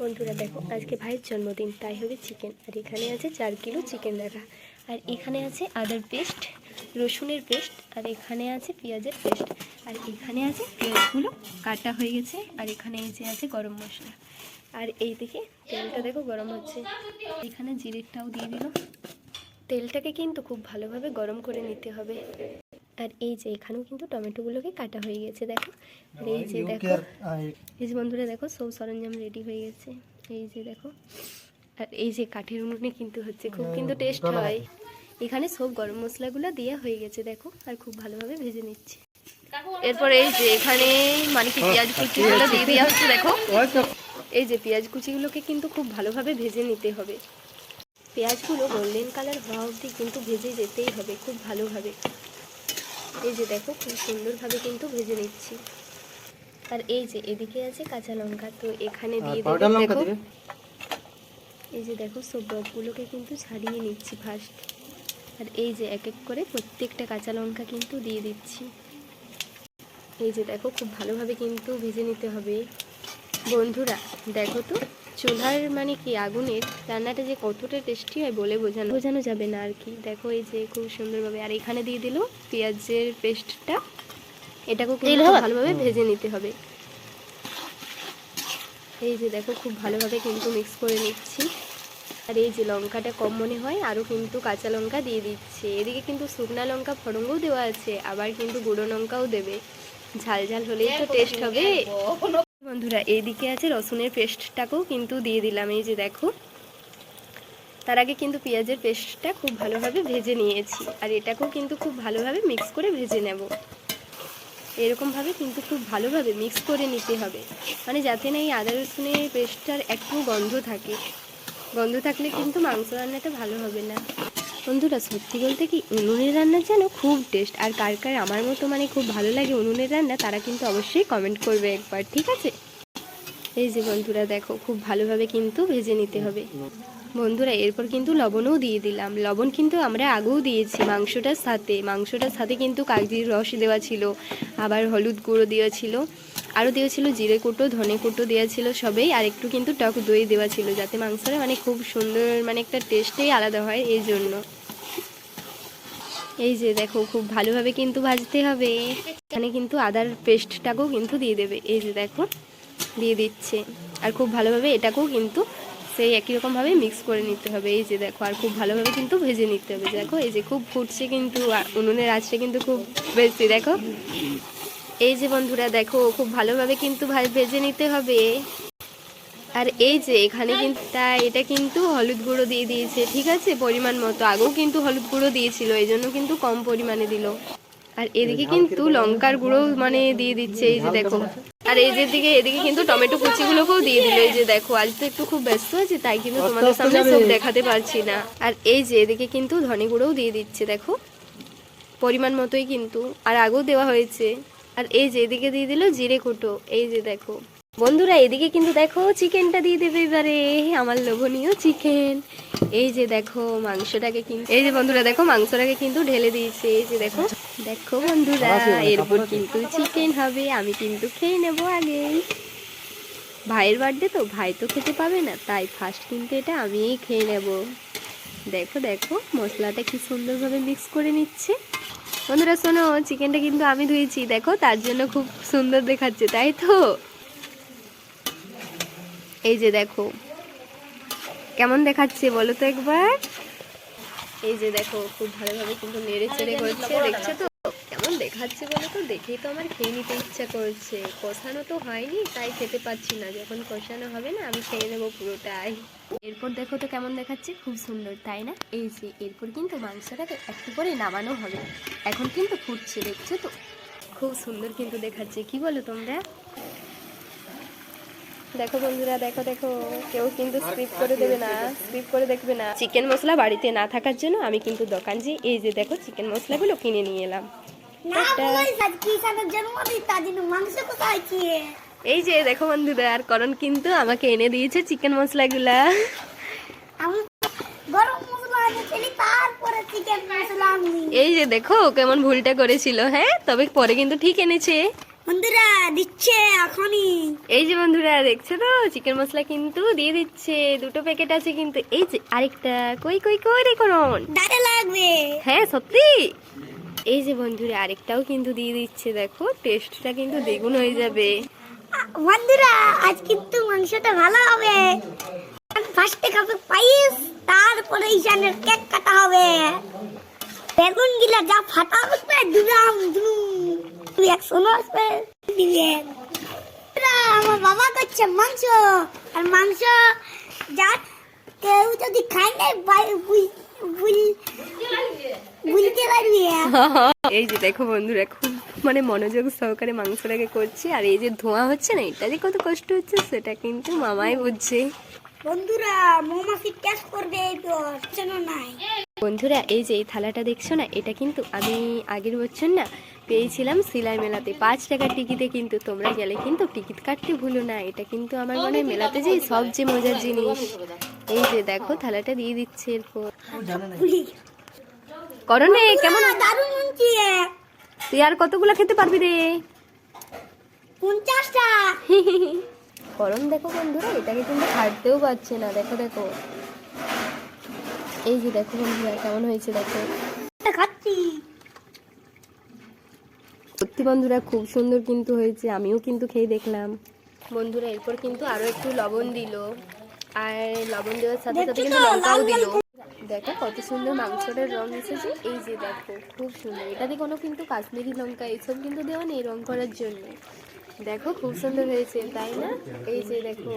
বন্ধুরা দেখো, আজকে ভাইয়ের জন্মদিন, তাই হবে চিকেন। আর এখানে আছে চার কিলো চিকেন রাখা। আর এখানে আছে আদার পেস্ট, রসুনের পেস্ট, আর এখানে আছে পেঁয়াজের পেস্ট। আর এখানে আছে পেঁয়াজগুলো কাটা হয়ে গেছে, আর এখানে এই যে আছে গরম মশলা। আর এই দিকে তেলটা দেখো গরম হচ্ছে। এখানে জিরেরটাও দিয়ে দিল তেলটাকে কিন্তু খুব ভালোভাবে গরম করে নিতে হবে। আর এই যে এখানেও কিন্তু টমেটোগুলোকে কাটা হয়ে গেছে দেখো। আর এই যে দেখো এই যে বন্ধুরা দেখো সব সরঞ্জাম রেডি হয়ে গেছে। এই যে দেখো আর এই যে কাঠের উনুনে কিন্তু হচ্ছে খুব কিন্তু টেস্ট হয়। এখানে সব গরম মশলাগুলো দেওয়া হয়ে গেছে দেখো আর খুব ভালোভাবে ভেজে নিচ্ছে। এরপর এই যে এখানে মানে কি পেঁয়াজ কুচিগুলো দিয়ে দেওয়া হচ্ছে দেখো। এই যে পেঁয়াজ কুচিগুলোকে কিন্তু খুব ভালোভাবে ভেজে নিতে হবে। পেঁয়াজগুলো গোল্ডেন কালার হওয়া অবধি কিন্তু ভেজে যেতেই হবে খুব ভালোভাবে। এই যে দেখো খুব সুন্দরভাবে কিন্তু ভেজে নিচ্ছি। আর এই যে এদিকে আছে কাঁচা লঙ্কা তো এখানে দিয়ে দেবো দেখো। এই যে দেখো সব ডগগুলোকে কিন্তু ছাড়িয়ে নিচ্ছি ফার্স্ট আর এই যে এক এক করে প্রত্যেকটা কাঁচা লঙ্কা কিন্তু দিয়ে দিচ্ছি। এই যে দেখো খুব ভালোভাবে কিন্তু ভেজে নিতে হবে। বন্ধুরা দেখো তো চুলার মানে কি? আগুনের রান্নাটা যে কতটা টেস্টি হয় বলে বোঝানো বোঝানো যাবে না আর কি। দেখো এই যে খুব সুন্দরভাবে আর এখানে দিয়ে দিল পেঁয়াজের পেস্টটা এটাকেও কিন্তু ভালোভাবে ভেজে নিতে হবে। এই যে দেখো খুব ভালোভাবে কিন্তু মিক্স করে নিচ্ছি। আর এই যে লঙ্কাটা কম মনে হয় আরও কিন্তু কাঁচা লঙ্কা দিয়ে দিচ্ছে। এদিকে কিন্তু শুকনা লঙ্কা ফড়ঙ্গও দেওয়া আছে আবার কিন্তু গুঁড়ো লঙ্কাও দেবে। ঝাল ঝাল হলেই তো টেস্ট হবে। বন্ধুরা, এইদিকে আছে রসুনের পেস্টটাকেও কিন্তু দিয়ে দিলাম। এই যে দেখো, তার আগে কিন্তু পেঁয়াজের পেস্টটা খুব ভালোভাবে ভেজে নিয়েছি আর এটাকেও কিন্তু খুব ভালোভাবে মিক্স করে ভেজে নেব। এরকমভাবে কিন্তু খুব ভালোভাবে মিক্স করে নিতে হবে। মানে যাতে না এই আদা রসুনের পেস্টটার একটু গন্ধ থাকে। গন্ধ থাকলে কিন্তু মাংস রান্নাটা ভালো হবে না। বন্ধুরা, সত্যি বলতে কি উনুনের রান্না যেন খুব টেস্ট আর কার কার আমার মতো মানে খুব ভালো লাগে উনুনের রান্না, তারা কিন্তু অবশ্যই কমেন্ট করবে একবার, ঠিক আছে? এই যে বন্ধুরা, দেখো, খুব ভালোভাবে কিন্তু ভেজে নিতে হবে। বন্ধুরা, এরপর কিন্তু লবণও দিয়ে দিলাম। লবণ কিন্তু আমরা আগেও দিয়েছি, মাংসটার সাথে। মাংসটার সাথে কিন্তু কাগজির রস দেওয়া ছিল, আবার হলুদ গুঁড়ো দেওয়া ছিল। আরও দিয়েছিল জিরে কুটো, ধনে কুটো দেওয়া সবেই, আর একটু কিন্তু টক দই দেওয়া ছিল যাতে মাংসটা মানে খুব সুন্দর মানে একটা টেস্টেই আলাদা হয় এই জন্য। এই যে দেখো, খুব ভালোভাবে কিন্তু ভাজতে হবে। এখানে কিন্তু আদার পেস্টটাকেও কিন্তু দিয়ে দেবে। এই যে দেখো, দিয়ে দিচ্ছে। আর খুব ভালোভাবে এটাকেও কিন্তু সেই একই রকমভাবে মিক্স করে নিতে হবে। এই যে দেখো, আর খুব ভালোভাবে কিন্তু ভেজে নিতে হবে। দেখো, এই যে খুব ফুটছে কিন্তু উনুনের আঁচটা কিন্তু খুব বেশি, দেখো। এই যে বন্ধুরা দেখো খুব ভালোভাবে কিন্তু ভাই ভেজে নিতে হবে। আর এই যে এখানে কিন্তু তাই এটা কিন্তু হলুদ গুঁড়ো দিয়ে দিয়েছে ঠিক আছে? পরিমাণ মতো। আগেও কিন্তু হলুদ গুঁড়ো দিয়েছিল এই জন্য কিন্তু কম পরিমাণে দিল। আর এদিকে কিন্তু লঙ্কার গুঁড়ো মানে দিয়ে দিচ্ছে এই যে দেখো। আর এই যে দিকে এদিকে কিন্তু টমেটো কুচিগুলোকেও দিয়ে দিল এই যে দেখো। আজ তো একটু খুব ব্যস্ত আছি তাই কিন্তু তোমাদের সামনে সব দেখাতে পারছি না। আর এই যে এদিকে কিন্তু ধনে গুঁড়োও দিয়ে দিচ্ছে দেখো। পরিমাণ মতোই কিন্তু। আর আগেও দেওয়া হয়েছে। আর এই যে এদিকে দিয়ে দিল জিরে কুটো এই যে দেখো। বন্ধুরা এদিকে কিন্তু দেখো চিকেনটা দিয়ে দেবে এবারে আমার লোভনীয় চিকেন। এই যে দেখো মাংসটাকে কিন্তু এই যে বন্ধুরা দেখো মাংসটাকে কিন্তু ঢেলে দিয়েছে এই যে দেখো। দেখো বন্ধুরা এরপর কিন্তু চিকেন হবে আমি কিন্তু খেয়ে নেব আগেই ভাইয়ের বার্থডে তো ভাই তো খেতে পাবে না তাই ফার্স্ট কিন্তু এটা আমিই খেয়ে নেব। দেখো দেখো মশলাটা কি সুন্দরভাবে মিক্স করে নিচ্ছে। বন্ধুরা, শোনো চিকেনটা কিন্তু আমি ধুয়েছি। দেখো, তার জন্য খুব সুন্দর দেখাচ্ছে, তাই তো? এই যে দেখো, কেমন দেখাচ্ছে বলো তো একবার? এই যে দেখো, খুব ভালোভাবে কিন্তু নেড়ে চেড়ে করছে, দেখছ তো? কেমন দেখাচ্ছে বলো তো দেখেই তো আমার খেয়ে নিতে ইচ্ছা করছে। কষানো তো হয়নি, তাই খেতে পাচ্ছি না। যখন কষানো হবে না, আমি খেয়ে নেব পুরোটাই। এরপর দেখো তো কেমন দেখাচ্ছে, খুব সুন্দর, তাই না? এই যে, এরপর কিন্তু মাংসটাকে একটু করে নামানো হবে। এখন কিন্তু ফুটছে, দেখছ তো? খুব সুন্দর কিন্তু দেখাচ্ছে। কি বলো তোমরা? দেখো বন্ধুরা, দেখো দেখো। কেউ কিন্তু স্কিপ করে দেবে না, স্কিপ করে দেখবে না। চিকেন মশলা বাড়িতে না থাকার জন্য আমি কিন্তু দোকান যে, এই যে দেখো, চিকেন মশলাগুলো কিনে নিয়ে এলাম। এই যে দেখো বন্ধুরা আর করণ কিন্তু আমাকে এনে দিয়েছে চিকেন মশলাগুলা। এই যে দেখো কেমন ভুলটা করেছিল হ্যাঁ? তবে পরে কিন্তু ঠিক এনেছে। বন্ধুরা দিচ্ছে এখনই। এই যে বন্ধুরা দেখছ তো? চিকেন মশলা কিন্তু দিয়ে দিচ্ছে। দুটো প্যাকেট আছে কিন্তু এই যে আরেকটা। কই কই কই রে দাঁড়ে লাগবে। হ্যাঁ সত্যি? এই যে বন্ধুরা আরেকটাও কিন্তু দিয়ে দিচ্ছে দেখো টেস্টটা কিন্তু দ্বিগুণ হয়ে যাবে। বন্ধুরা আজ কিন্তু মাংসটা ভালো হবে। ফার্স্টে খাবে পায়েস তারপরে ঈশানের কেক কাটা হবে। বেগুন গিলা যা ফাটা হবে দুরাম দুম একশো আসবে দিবেন বন্ধুরা, আমার বাবা করছে মাংস আর মাংস যা কেউ যদি খায় না এই যে দেখো বন্ধুরা খুব মানে মনোযোগ সহকারে মাংসটাকে করছে আর এই যে ধোঁয়া হচ্ছে না এটা যে কত কষ্ট হচ্ছে সেটা কিন্তু মামাই বুঝছে। বন্ধুরা মৌমাছি করবে নাই? বন্ধুরা এই যে এই থালাটা দেখছ না এটা কিন্তু আমি আগের বছর না পেয়েছিলাম সিলাই মেলাতে। পাঁচ টাকার টিকিটে কিন্তু তোমরা গেলে কিন্তু টিকিট কাটতে ভুলো না। এটা কিন্তু আমার মনে হয় মেলাতে যে সবচেয়ে মজার জিনিস। এই যে দেখো থালাটা দিয়ে দিচ্ছে এরপর। করনে কেমন তুই আর কতগুলো খেতে পারবি রে? পঞ্চাশটা। গরম দেখো বন্ধুরা এটাকে কিন্তু ছাড়তেও পারছে না। দেখো দেখো। এই যে দেখো বন্ধুরা কেমন হয়েছে দেখো। খাচ্ছি। সত্যি বন্ধুরা খুব সুন্দর কিন্তু হয়েছে আমিও কিন্তু খেয়ে দেখলাম। বন্ধুরা এরপর কিন্তু আরও একটু লবণ দিল। আর লবণ দেওয়ার সাথে সাথে কিন্তু লঙ্কাও দিল। দেখো কত সুন্দর মাংসটার রং এসেছে। এই যে দেখো খুব সুন্দর। এটাতে কোনো কিন্তু কাশ্মীরি লঙ্কা এইসব কিন্তু দেওয়া নেই রং করার জন্য। দেখো খুব সুন্দর হয়েছে তাই না? এই যে দেখো।